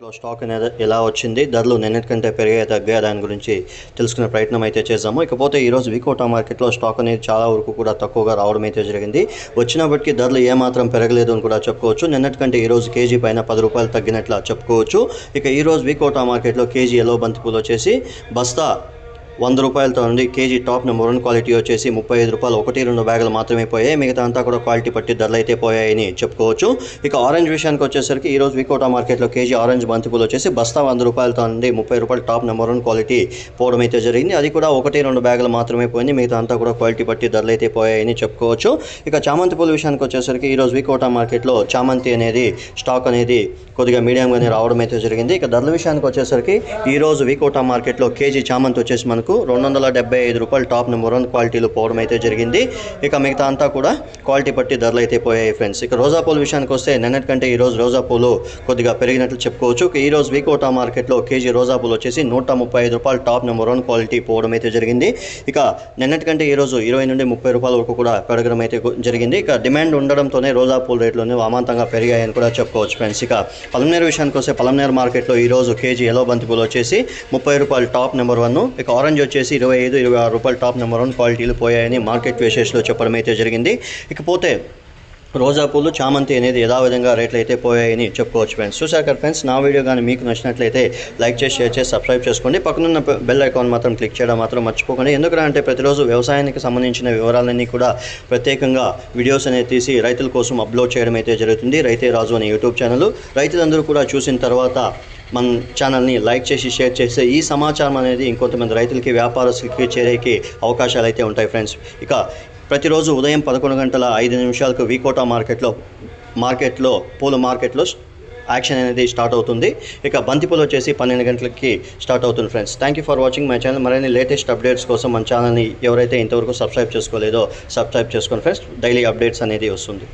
మార్కెట్లో స్టాక్ అనేది ఎలా వచ్చింది ధరలు నిన్నటి కంటే పెరిగే తగ్గా దాని గురించి తెలుసుకునే ప్రయత్నం అయితే చేద్దాము. ఇకపోతే ఈరోజు వికోటా మార్కెట్లో స్టాక్ అనేది చాలా వరకు కూడా తక్కువగా రావడం అయితే జరిగింది. వచ్చినప్పటికీ ధరలు ఏమాత్రం పెరగలేదు అని కూడా చెప్పుకోవచ్చు. నిన్నటి కంటే ఈరోజు కేజీ పైన పది రూపాయలు తగ్గినట్లు చెప్పుకోవచ్చు. ఇక ఈరోజు వికోటా మార్కెట్లో కేజీ ఎల్లో బంతిపూలు వచ్చేసి బస్తా వంద రూపాయలతో ఉంది K G top number one quality వచ్చేసి ముప్పై ఐదు రూపాయలు. ఒకటి రెండు బ్యాగులు మాత్రమే పోయాయి. మిగతా అంతా కూడా క్వాలిటీ పట్టి ధరలు అయితే పోయాయని చెప్పుకోవచ్చు. ఇక ఆరెంజ్ విషయానికి వచ్చేసరికి ఈ రోజు వికోటా మార్కెట్లో కేజీ ఆరెంజ్ బంతిపూలు వచ్చేసి బస్తా వంద రూపాయలతో ఉంది ముప్పై రూపాయలు టాప్ నెంబర్ వన్ క్వాలిటీ పోవడం అయితే జరిగింది. అది కూడా ఒకటి రెండు బ్యాగులు మాత్రమే పోయింది. మిగతా అంతా కూడా క్వాలిటీ పట్టి ధరలు అయితే పోయాయని చెప్పుకోవచ్చు. ఇక చామంతి పూల విషయానికి వచ్చేసరికి ఈ రోజు వికోటా మార్కెట్లో చామంతి అనేది స్టాక్ అనేది కొద్దిగా మీడియంగానే రావడం అయితే జరిగింది. ఇక ధరల విషయానికి వచ్చేసరికి ఈ రోజు వికోటా మార్కెట్లో కేజీ చామంతి వచ్చేసి మనకు రెండు వందల డెబ్బై ఐదు రూపాయలు టాప్ నెంబర్ వన్ క్వాలిటీలో పోవడం అయితే జరిగింది. ఇక మిగతా అంతా కూడా క్వాలిటీ బట్టి ధరలు అయితే పోయాయి ఫ్రెండ్స్. ఇక రోజా పూల విషయానికి వస్తే నిన్నటి కంటే ఈ రోజు రోజా పూలు కొద్దిగా పెరిగినట్లు చెప్పుకోవచ్చు. ఈరోజు ఈ రోజు వికోటా మార్కెట్లో కేజీ రోజా పూలు వచ్చేసి నూట ముప్పై ఐదు రూపాయలు టాప్ నెంబర్ వన్ క్వాలిటీ పోవడం అయితే జరిగింది. ఇక నిన్నటి కంటే ఈ రోజు ఇరవై నుండి ముప్పై రూపాయల వరకు కూడా పెరగడం అయితే జరిగింది. ఇక డిమాండ్ ఉండడంతోనే రోజా పూల రేట్లోనే అమాంతంగా పెరిగాయని కూడా చెప్పుకోవచ్చు ఫ్రెండ్స్. ఇక పలమనేరు విషయానికి వస్తే పలమనేరు మార్కెట్లో ఈ రోజు కేజీ ఎలో బంతి పూలు వచ్చేసి ముప్పై రూపాయలు టాప్ నెంబర్ వన్. ఇక ఆరెంజ్ వచ్చేసి ఇరవై ఐదు ఇరవై ఆరు రూపాయలు టాప్ నెంబర్ వన్ క్వాలిటీలు పోయాయని మార్కెట్ విశేషలో చెప్పడం అయితే జరిగింది. ఇకపోతే రోజా పూలు చామంతి అనేది యథావిధంగా రేట్లు అయితే పోయాయని చెప్పుకోవచ్చు ఫ్రెండ్స్ చూసారు కదా ఫ్రెండ్స్ నా వీడియో కానీ మీకు నచ్చినట్లయితే లైక్ చేసి షేర్ చేసి సబ్స్క్రైబ్ చేసుకోండి. పక్కనున్న బెల్ ఐకాన్ మాత్రం క్లిక్ చేయడం మాత్రం మర్చిపోకండి. ఎందుకంటే ప్రతిరోజు వ్యవసాయానికి సంబంధించిన వివరాలన్నీ కూడా ప్రత్యేకంగా వీడియోస్ అనేది తీసి రైతుల కోసం అప్లోడ్ చేయడం అయితే జరుగుతుంది. రైతే రాజు అనే యూట్యూబ్ ఛానల్ రైతులందరూ కూడా చూసిన తర్వాత మన ఛానల్ని లైక్ చేసి షేర్ చేస్తే ఈ సమాచారం అనేది ఇంకొంతమంది రైతులకి వ్యాపారస్తులకి చేరేకి అవకాశాలు అయితే ఉంటాయి ఫ్రెండ్స్. ఇక ప్రతిరోజు ఉదయం పదకొండు గంటల ఐదు నిమిషాలకు వికోటా మార్కెట్లో మార్కెట్లో పూల మార్కెట్లో యాక్షన్ అనేది స్టార్ట్ అవుతుంది. ఇక బంతిపూలు వచ్చేసి పన్నెండు గంటలకి స్టార్ట్ అవుతుంది friends. Thank you for watching my channel మరిన్ని లేటెస్ట్ అప్డేట్స్ కోసం మన ఛానల్ని ఎవరైతే ఇంతవరకు సబ్స్క్రైబ్ చేసుకోలేదో సబ్స్క్రైబ్ చేసుకోండి ఫ్రెండ్స్. డైలీ అప్డేట్స్ అనేది వస్తుంది.